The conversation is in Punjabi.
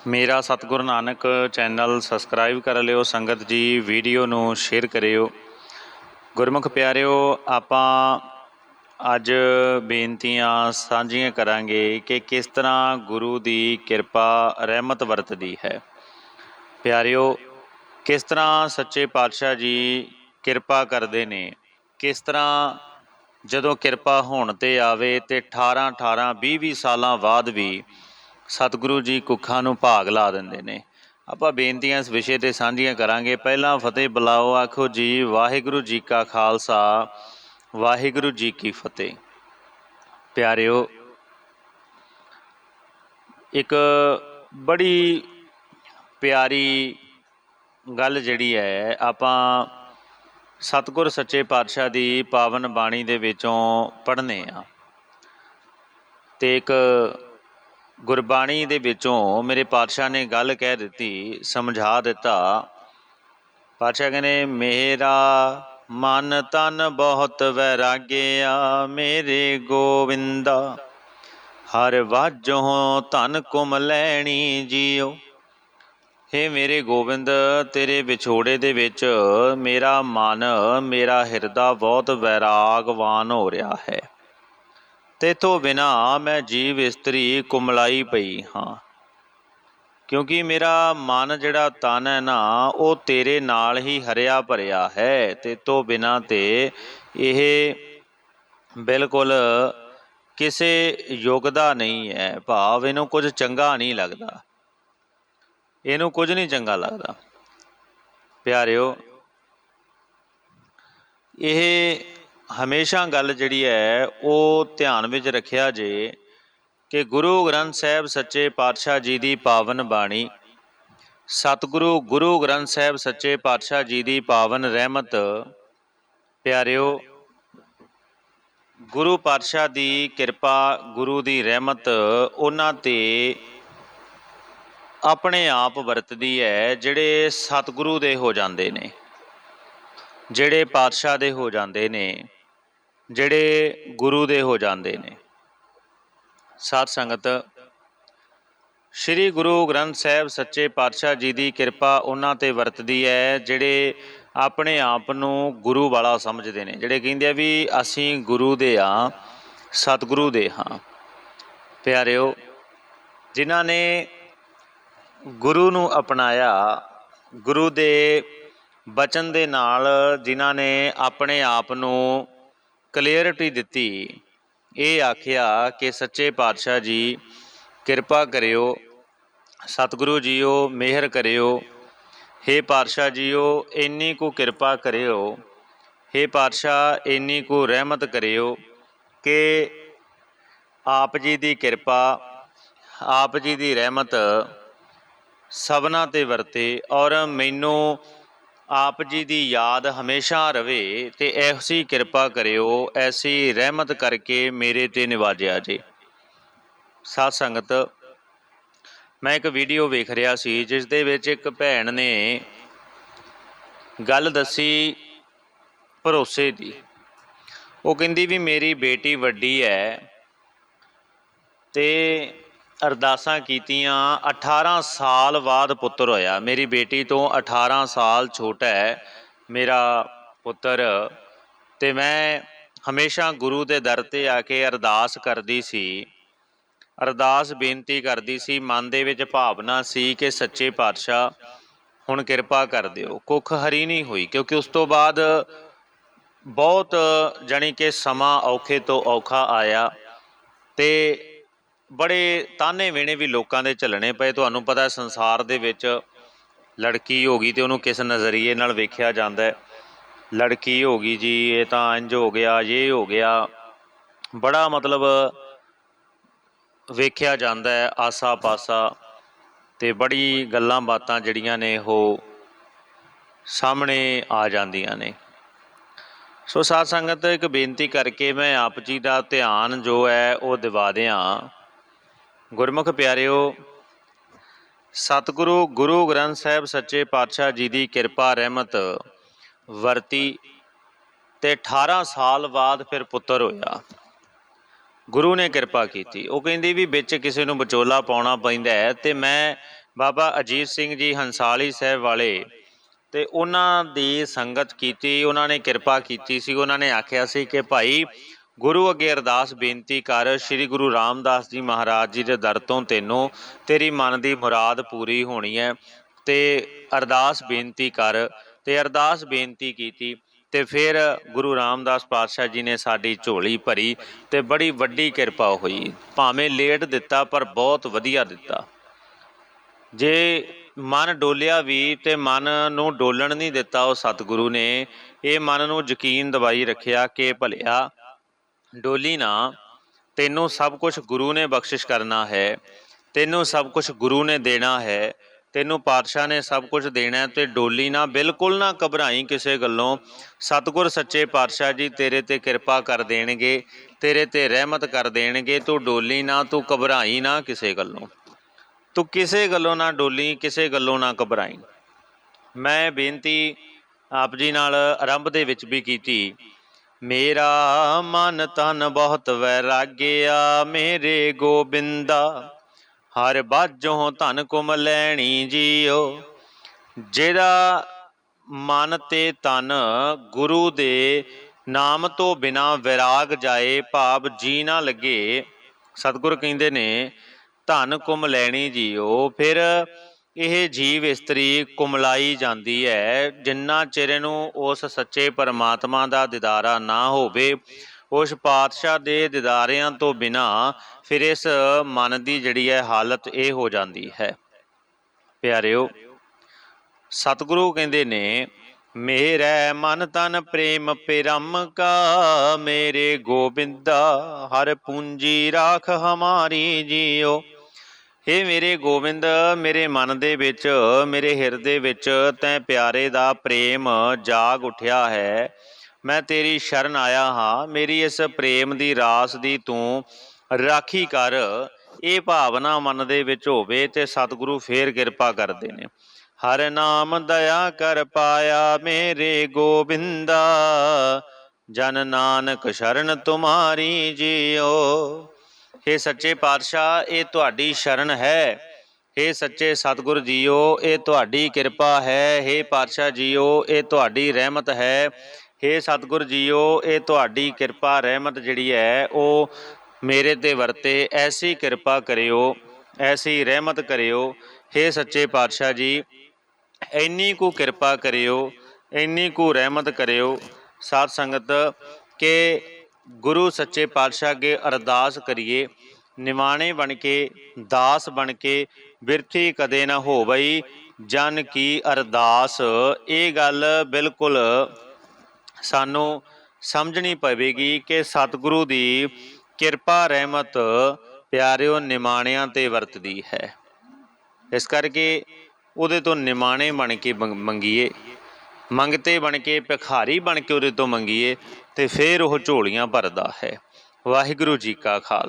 ਮੇਰਾ ਸਤਿਗੁਰੂ ਨਾਨਕ ਚੈਨਲ ਸਬਸਕ੍ਰਾਈਬ ਕਰ ਲਿਓ, ਸੰਗਤ ਜੀ ਵੀਡੀਓ ਨੂੰ ਸ਼ੇਅਰ ਕਰਿਓ। ਗੁਰਮੁਖ ਪਿਆਰਿਓ, ਆਪਾਂ ਅੱਜ ਬੇਨਤੀਆਂ ਸਾਂਝੀਆਂ ਕਰਾਂਗੇ ਕਿ ਕਿਸ ਤਰ੍ਹਾਂ ਗੁਰੂ ਦੀ ਕਿਰਪਾ, ਰਹਿਮਤ ਵਰਤਦੀ ਹੈ। ਪਿਆਰਿਓ, ਕਿਸ ਤਰ੍ਹਾਂ ਸੱਚੇ ਪਾਤਸ਼ਾਹ ਜੀ ਕਿਰਪਾ ਕਰਦੇ ਨੇ, ਕਿਸ ਤਰ੍ਹਾਂ ਜਦੋਂ ਕਿਰਪਾ ਹੋਣ ਤੇ ਆਵੇ ਤੇ 18 18 20 20 ਸਾਲਾਂ ਬਾਅਦ ਵੀ ਸਤਿਗੁਰੂ ਜੀ ਕੁੱਖਾਂ ਨੂੰ ਭਾਗ ਲਾ ਦਿੰਦੇ ਨੇ। ਆਪਾਂ ਬੇਨਤੀਆਂ ਇਸ ਵਿਸ਼ੇ ਤੇ ਸਾਂਝੀਆਂ ਕਰਾਂਗੇ। ਪਹਿਲਾਂ ਫਤਿਹ ਬੁਲਾਓ, ਆਖੋ ਜੀ, ਵਾਹਿਗੁਰੂ ਜੀ ਕਾ ਖਾਲਸਾ, ਵਾਹਿਗੁਰੂ ਜੀ ਕੀ ਫਤਿਹ। ਪਿਆਰਿਓ, ਇੱਕ ਬੜੀ ਪਿਆਰੀ ਗੱਲ ਜਿਹੜੀ ਹੈ, ਆਪਾਂ ਸਤਿਗੁਰ ਸੱਚੇ ਪਾਤਸ਼ਾਹ ਦੀ ਪਾਵਨ ਬਾਣੀ ਦੇ ਵਿੱਚੋਂ ਪੜ੍ਹਨੇ ਆ। ਤੇ ਇੱਕ ਗੁਰਬਾਣੀ ਦੇ ਵਿੱਚੋਂ ਮੇਰੇ ਪਾਤਸ਼ਾਹ ਨੇ ਗੱਲ ਕਹਿ ਦਿੱਤੀ, ਸਮਝਾ ਦਿੱਤਾ। ਪਾਤਸ਼ਾਹ ਕਹਿੰਦੇ, ਮੇਰਾ ਮਨ ਤਨ ਬਹੁਤ ਵੈਰਾਗਿਆ, ਮੇਰੇ ਗੋਵਿੰਦਾ, ਹਰ ਵਾਜੋਂ ਧਨ ਕੁਮ ਲੈਣੀ ਜੀਓ। ਹੇ ਮੇਰੇ ਗੋਬਿੰਦ ਤੇਰੇ ਵਿਛੋੜੇ ਦੇ ਵਿੱਚ ਮੇਰਾ ਮਨ, ਮੇਰਾ ਹਿਰਦਾ ਬਹੁਤ ਵੈਰਾਗਵਾਨ ਹੋ ਰਿਹਾ ਹੈ। ਤੇਥੋਂ ਬਿਨਾ ਮੈਂ ਜੀਵ ਇਸਤਰੀ ਕੁਮਲਾਈ ਪਈ ਹਾਂ। ਕਿਉਂਕਿ ਮੇਰਾ ਮਨ ਜਿਹੜਾ ਤਨ ਹੈ ਨਾ, ਉਹ ਤੇਰੇ ਨਾਲ ਹੀ ਹਰਿਆ ਭਰਿਆ ਹੈ। ਤੇ ਤੋਂ ਬਿਨਾ ਤੇ ਇਹ ਬਿਲਕੁਲ ਕਿਸੇ ਯੁੱਗ ਦਾ ਨਹੀਂ ਹੈ। ਭਾਵ ਇਹਨੂੰ ਕੁਝ ਚੰਗਾ ਨਹੀਂ ਲੱਗਦਾ। ਇਹਨੂੰ ਕੁਝ ਨਹੀਂ ਚੰਗਾ ਲੱਗਦਾ। ਪਿਆਰਿਓ, ਇਹ ਹਮੇਸ਼ਾ ਗੱਲ ਜਿਹੜੀ ਹੈ, ਉਹ ਧਿਆਨ ਵਿੱਚ ਰੱਖਿਆ ਜੇ ਕਿ ਗੁਰੂ ਗ੍ਰੰਥ ਸਾਹਿਬ ਸੱਚੇ ਪਾਤਸ਼ਾਹ ਜੀ ਦੀ ਪਾਵਨ ਬਾਣੀ, ਸਤਿਗੁਰੂ ਗੁਰੂ ਗ੍ਰੰਥ ਸਾਹਿਬ ਸੱਚੇ ਪਾਤਸ਼ਾਹ ਜੀ ਦੀ ਪਾਵਨ ਰਹਿਮਤ, ਪਿਆਰਿਓ, ਗੁਰੂ ਪਾਤਸ਼ਾਹ ਦੀ ਕਿਰਪਾ, ਗੁਰੂ ਦੀ ਰਹਿਮਤ, ਉਹਨਾਂ ਤੇ ਆਪਣੇ ਆਪ ਵਰਤਦੀ ਹੈ, ਜਿਹੜੇ ਸਤਿਗੁਰੂ ਦੇ ਹੋ ਜਾਂਦੇ ਨੇ, ਜਿਹੜੇ ਪਾਤਸ਼ਾਹ ਦੇ ਹੋ ਜਾਂਦੇ ਨੇ। ਜਿਹੜੇ ਗੁਰੂ ਦੇ ਹੋ ਜਾਂਦੇ ਨੇ। ਸਾਧ ਸੰਗਤ, ਸ੍ਰੀ ਗੁਰੂ ਗ੍ਰੰਥ ਸਾਹਿਬ ਸੱਚੇ ਪਾਤਸ਼ਾਹ ਜੀ ਦੀ ਕਿਰਪਾ ਉਹਨਾਂ ਤੇ ਵਰਤਦੀ ਹੈ, ਜਿਹੜੇ ਆਪਣੇ ਆਪ ਨੂੰ ਗੁਰੂ ਵਾਲਾ ਸਮਝਦੇ ਨੇ। ਜਿਹੜੇ ਕਹਿੰਦੇ ਆ ਵੀ ਅਸੀਂ ਗੁਰੂ ਦੇ ਆ ਸਤਿਗੁਰੂ ਦੇ ਹਾਂ। ਪਿਆਰਿਓ, ਜਿਨ੍ਹਾਂ ਨੇ ਗੁਰੂ ਨੂੰ ਅਪਣਾਇਆ, ਗੁਰੂ ਦੇ ਬਚਨ ਦੇ ਨਾਲ ਜਿਨ੍ਹਾਂ ਨੇ ਆਪਣੇ ਆਪ ਨੂੰ ਕਲੀਅਰਿਟੀ ਦਿੱਤੀ। ਇਹ ਆਖਿਆ ਕਿ ਸੱਚੇ ਪਾਤਸ਼ਾਹ ਜੀ, ਕਿਰਪਾ ਕਰਿਓ, ਸਤਿਗੁਰੂ ਜੀਓ, ਮਿਹਰ ਕਰਿਓ। ਹੇ ਪਾਤਸ਼ਾਹ ਜੀਓ, ਇੰਨੀ ਕੁ ਕਿਰਪਾ ਕਰਿਓ। ਹੇ ਪਾਤਸ਼ਾਹ, ਇੰਨੀ ਕੁ ਰਹਿਮਤ ਕਰਿਓ ਕਿ ਆਪ ਜੀ ਦੀ ਕਿਰਪਾ, ਆਪ ਜੀ ਦੀ ਰਹਿਮਤ ਸਭਨਾ ਤੇ ਵਰਤੇ ਔਰ ਮੈਨੂੰ ਆਪ ਜੀ ਦੀ ਯਾਦ ਹਮੇਸ਼ਾ ਰਵੇ ਤੇ ਐਸੀ ਕਿਰਪਾ ਕਰਿਓ, ਐਸੀ ਰਹਿਮਤ ਕਰਕੇ ਮੇਰੇ ਤੇ ਨਿਵਾਜਿਆ ਜੇ। ਸਾਧ ਸੰਗਤ, ਮੈਂ ਇੱਕ ਵੀਡੀਓ ਵੇਖ ਰਿਹਾ ਸੀ, ਜਿਸ ਦੇ ਵਿੱਚ ਇੱਕ ਭੈਣ ਨੇ ਗੱਲ ਦੱਸੀ ਭਰੋਸੇ ਦੀ। ਉਹ ਕਹਿੰਦੀ ਵੀ ਮੇਰੀ ਬੇਟੀ ਵੱਡੀ ਹੈ ਤੇ ਅਰਦਾਸਾਂ ਕੀਤੀਆਂ 18 ਸਾਲ ਬਾਅਦ ਪੁੱਤਰ ਹੋਇਆ। ਮੇਰੀ ਬੇਟੀ ਤੋਂ 18 ਸਾਲ ਛੋਟਾ ਹੈ, ਮੇਰਾ ਪੁੱਤਰ। ਤੇ ਮੈਂ ਹਮੇਸ਼ਾ ਗੁਰੂ ਦੇ ਦਰ ਤੇ ਆ ਕੇ ਅਰਦਾਸ ਕਰਦੀ ਸੀ। ਅਰਦਾਸ ਬੇਨਤੀ ਕਰਦੀ ਸੀ, ਮਨ ਦੇ ਵਿੱਚ ਭਾਵਨਾ ਸੀ ਕਿ ਸੱਚੇ ਪਾਤਸ਼ਾਹ ਹੁਣ ਕਿਰਪਾ ਕਰ ਦਿਓ। ਕੁੱਖ ਹਰੀ ਨਹੀਂ ਹੋਈ, ਕਿਉਂਕਿ ਉਸ ਤੋਂ ਬਾਅਦ ਬਹੁਤ ਜਾਣੀ ਕਿ ਸਮਾਂ ਔਖੇ ਤੋਂ ਔਖਾ ਆਇਆ। ਤੇ ਬੜੇ ਤਾਨੇ ਵੇਣੇ ਵੀ ਲੋਕਾਂ ਦੇ ਝੱਲਣੇ ਪਏ। ਤੁਹਾਨੂੰ ਪਤਾ ਸੰਸਾਰ ਦੇ ਵਿੱਚ ਲੜਕੀ ਹੋ ਗਈ ਤੇ ਉਹਨੂੰ ਕਿਸ ਨਜ਼ਰੀਏ ਨਾਲ ਵੇਖਿਆ ਜਾਂਦਾ ਹੈ। ਲੜਕੀ ਹੋ ਗਈ ਜੀ, ਇਹ ਤਾਂ ਇੰਜ ਹੋ ਗਿਆ ਇਹ ਹੋ ਗਿਆ। ਬੜਾ ਮਤਲਬ ਵੇਖਿਆ ਜਾਂਦਾ ਹੈ ਆਸਾ ਪਾਸਾ ਤੇ ਬੜੀ ਗੱਲਾਂ ਬਾਤਾਂ ਜਿਹੜੀਆਂ ਨੇ ਉਹ ਸਾਹਮਣੇ ਆ ਜਾਂਦੀਆਂ ਨੇ। ਸੋ ਸਾਧ ਸੰਗਤ, ਇੱਕ ਬੇਨਤੀ ਕਰਕੇ ਮੈਂ ਆਪ ਜੀ ਦਾ ਧਿਆਨ ਜੋ ਹੈ, ਉਹ ਦਿਵਾ ਦਿਆਂ। ਗੁਰਮੁਖ ਪਿਆਰਿਓ, ਸਤਿਗੁਰੂ ਗੁਰੂ ਗ੍ਰੰਥ ਸਾਹਿਬ ਸੱਚੇ ਪਾਤਸ਼ਾਹ ਜੀ ਦੀ ਕਿਰਪਾ, ਰਹਿਮਤ ਵਰਤੀ ਤੇ 18 ਸਾਲ ਬਾਅਦ ਫਿਰ ਪੁੱਤਰ ਹੋਇਆ। ਗੁਰੂ ਨੇ ਕਿਰਪਾ ਕੀਤੀ। ਉਹ ਕਹਿੰਦੀ ਵੀ ਵਿੱਚ ਕਿਸੇ ਨੂੰ ਵਿਚੋਲਾ ਪਾਉਣਾ ਪੈਂਦਾ ਹੈ ਤੇ ਮੈਂ ਬਾਬਾ ਅਜੀਤ ਸਿੰਘ ਜੀ ਹੰਸਾਲੀ ਸਾਹਿਬ ਵਾਲੇ ਤੇ ਉਹਨਾਂ ਦੀ ਸੰਗਤ ਕੀਤੀ, ਉਹਨਾਂ ਨੇ ਕਿਰਪਾ ਕੀਤੀ ਸੀ, ਉਹਨਾਂ ਨੇ ਆਖਿਆ ਸੀ ਕਿ ਭਾਈ ਗੁਰੂ ਅੱਗੇ ਅਰਦਾਸ ਬੇਨਤੀ ਕਰ ਸ੍ਰੀ ਗੁਰੂ ਰਾਮਦਾਸ ਜੀ ਮਹਾਰਾਜ ਜੀ ਦੇ ਦਰ ਤੋਂ ਤੈਨੂੰ ਤੇਰੀ ਮਨ ਦੀ ਮੁਰਾਦ ਪੂਰੀ ਹੋਣੀ ਹੈ। ਤੇ ਅਰਦਾਸ ਬੇਨਤੀ ਕਰ, ਤੇ ਅਰਦਾਸ ਬੇਨਤੀ ਕੀਤੀ, ਤੇ ਫਿਰ ਗੁਰੂ ਰਾਮਦਾਸ ਪਾਤਸ਼ਾਹ ਜੀ ਨੇ ਸਾਡੀ ਝੋਲੀ ਭਰੀ ਤੇ ਬੜੀ ਵੱਡੀ ਕਿਰਪਾ ਹੋਈ। ਭਾਵੇਂ ਲੇਟ ਦਿੱਤਾ, ਪਰ ਬਹੁਤ ਵਧੀਆ ਦਿੱਤਾ। ਜੇ ਮਨ ਡੋਲਿਆ ਵੀ ਤੇ ਮਨ ਨੂੰ ਡੋਲਣ ਨਹੀਂ ਦਿੱਤਾ ਉਹ ਸਤਿਗੁਰੂ ਨੇ, ਇਹ ਮਨ ਨੂੰ ਯਕੀਨ ਦਵਾਈ ਰੱਖਿਆ ਕਿ ਭਲਿਆ ਡੋਲੀ ਨਾ, ਤੈਨੂੰ ਸਭ ਕੁਝ ਗੁਰੂ ਨੇ ਬਖਸ਼ਿਸ਼ ਕਰਨਾ ਹੈ, ਤੈਨੂੰ ਸਭ ਕੁਝ ਗੁਰੂ ਨੇ ਦੇਣਾ ਹੈ, ਤੈਨੂੰ ਪਾਤਸ਼ਾਹ ਨੇ ਸਭ ਕੁਝ ਦੇਣਾ ਹੈ, ਤੇ ਡੋਲੀ ਨਾ ਬਿਲਕੁਲ ਨਾ ਘਬਰਾਈ ਕਿਸੇ ਗੱਲੋਂ। ਸਤਿਗੁਰ ਸੱਚੇ ਪਾਤਸ਼ਾਹ ਜੀ ਤੇਰੇ ਤੇ ਕਿਰਪਾ ਕਰ ਦੇਣਗੇ, ਤੇਰੇ ਤੇ ਰਹਿਮਤ ਕਰ ਦੇਣਗੇ, ਤੂੰ ਡੋਲੀ ਨਾ, ਤੂੰ ਘਬਰਾਈ ਨਾ ਕਿਸੇ ਗੱਲੋਂ। ਤੂੰ ਕਿਸੇ ਗੱਲੋਂ ਨਾ ਡੋਲੀ, ਕਿਸੇ ਗੱਲੋਂ ਨਾ ਘਬਰਾਈ। ਮੈਂ ਬੇਨਤੀ ਆਪ ਜੀ ਨਾਲ ਆਰੰਭ ਦੇ ਵਿੱਚ ਵੀ ਕੀਤੀ ਮੇਰਾ ਮਨ ਤਨ ਬਹੁਤ ਵੈਰਾਗਿਆ, ਮੇਰੇ ਗੋਬਿੰਦਾ, ਹਰ ਬਾਝੋਂ ਧਨ ਕੁਮ ਲੈਣੀ ਜੀਓ। ਜਿਹੜਾ ਮਨ ਤੇ ਤਨ ਗੁਰੂ ਦੇ ਨਾਮ ਤੋਂ ਬਿਨਾ ਵਿਰਾਗ ਜਾਏ, ਭਾਵ ਜੀ ਨਾ ਲੱਗੇ, ਸਤਿਗੁਰ ਕਹਿੰਦੇ ਨੇ, ਧਨ ਕੁਮ ਲੈਣੀ ਜੀਓ। ਫਿਰ ਇਹ ਜੀਵ ਇਸਤਰੀ ਕੁਮਲਾਈ ਜਾਂਦੀ ਹੈ। ਜਿੰਨਾ ਚਿਰ ਨੂੰ ਉਸ ਸੱਚੇ ਪਰਮਾਤਮਾ ਦਾ ਦਿਦਾਰਾ ਨਾ ਹੋਵੇ, ਉਸ ਪਾਤਸ਼ਾਹ ਦੇ ਦਿਦਾਰਿਆਂ ਤੋਂ ਬਿਨਾ ਫਿਰ ਇਸ ਮਨ ਦੀ ਜਿਹੜੀ ਹੈ ਹਾਲਤ ਇਹ ਹੋ ਜਾਂਦੀ ਹੈ। ਪਿਆਰਿਓ, ਸਤਿਗੁਰੂ ਕਹਿੰਦੇ ਨੇ, ਮੇਰੈ ਮਨ ਤਨ ਪ੍ਰੇਮ ਪਿਰਮ ਕਾ, ਮੇਰੇ ਗੋਬਿੰਦਾ, ਹਰ ਪੂੰਜੀ ਰਾਖ ਹਮਾਰੀ ਜੀਓ। हे ਮੇਰੇ ਗੋਬਿੰਦ ਮੇਰੇ ਮਨ ਦੇ ਵਿੱਚ, ਮੇਰੇ ਹਿਰਦੇ ਵਿੱਚ ਤੈ ਪਿਆਰੇ ਦਾ ਪ੍ਰੇਮ ਜਾਗ ਉਠਿਆ ਹੈ। ਮੈਂ ਤੇਰੀ ਸ਼ਰਨ ਆਇਆ ਹਾਂ। ਮੇਰੀ ਇਸ ਪ੍ਰੇਮ ਦੀ ਰਾਸ ਦੀ ਤੂੰ ਰਾਖੀ ਕਰ। ਇਹ ਭਾਵਨਾ ਮਨ ਦੇ ਵਿੱਚ ਹੋਵੇ ਤੇ ਸਤਿਗੁਰੂ ਫੇਰ ਕਿਰਪਾ ਕਰਦੇ ਨੇ। ਹਰ ਨਾਮ ਦਇਆ ਕਰ ਪਾਇਆ ਮੇਰੇ ਗੋਬਿੰਦਾ ਜਨ ਨਾਨਕ ਸ਼ਰਨ ਤੁਮਾਰੀ ਜੀਓ। हे ਸੱਚੇ ਪਾਤਸ਼ਾਹ ਇਹ ਤੁਹਾਡੀ ਸ਼ਰਨ ਹੈ हे ਸੱਚੇ ਸਤਿਗੁਰ ਜੀਓ ਇਹ ਤੁਹਾਡੀ ਕਿਰਪਾ ਹੈ हे ਪਾਤਸ਼ਾਹ ਜੀਓ ਇਹ ਤੁਹਾਡੀ ਰਹਿਮਤ ਹੈ हे ਸਤਿਗੁਰ ਜੀਓ ਇਹ ਤੁਹਾਡੀ ਕਿਰਪਾ ਰਹਿਮਤ ਜਿਹੜੀ ਹੈ ਉਹ ਮੇਰੇ ਤੇ ਵਰਤੇ ਐਸੀ ਕਿਰਪਾ ਕਰਿਓ ਐਸੀ ਰਹਿਮਤ ਕਰਿਓ हे ਸੱਚੇ ਪਾਤਸ਼ਾਹ ਜੀ ਇੰਨੀ ਕੁ ਕਿਰਪਾ ਕਰਿਓ ਇੰਨੀ ਕੁ ਰਹਿਮਤ ਕਰਿਓ ਸਾਧ ਸੰਗਤ ਕਿ ਗੁਰੂ ਸੱਚੇ ਪਾਤਸ਼ਾਹ ਅੱਗੇ ਅਰਦਾਸ ਕਰੀਏ, ਨਿਵਾਣੇ ਬਣ ਕੇ, ਦਾਸ ਬਣ ਕੇ, ਬਿਰਥੀ ਕਦੇ ਨਾ ਹੋਵਈ, ਜਨ ਕੀ ਅਰਦਾਸ। ਇਹ ਗੱਲ ਬਿਲਕੁਲ ਸਾਨੂੰ ਸਮਝਣੀ ਪਵੇਗੀ ਕਿ ਸਤਿਗੁਰੂ ਦੀ ਕਿਰਪਾ, ਰਹਿਮਤ ਪਿਆਰਿਓ ਨਿਮਾਣਿਆਂ ਤੇ ਵਰਤਦੀ ਹੈ। ਇਸ ਕਰਕੇ ਉਹਦੇ ਤੋਂ ਨਿਮਾਣੇ ਬਣ ਕੇ ਮੰਗ- ਮੰਗੀਏ ਮੰਗਤੇ ਬਣ ਕੇ, ਭਿਖਾਰੀ ਬਣ ਕੇ ਉਹਦੇ ਤੋਂ ਮੰਗੀਏ ਤੇ ਫਿਰ ਉਹ ਝੋਲੀਆਂ ਭਰਦਾ ਹੈ। ਵਾਹਿਗੁਰੂ ਜੀ ਕਾ ਖਾਲਸਾ।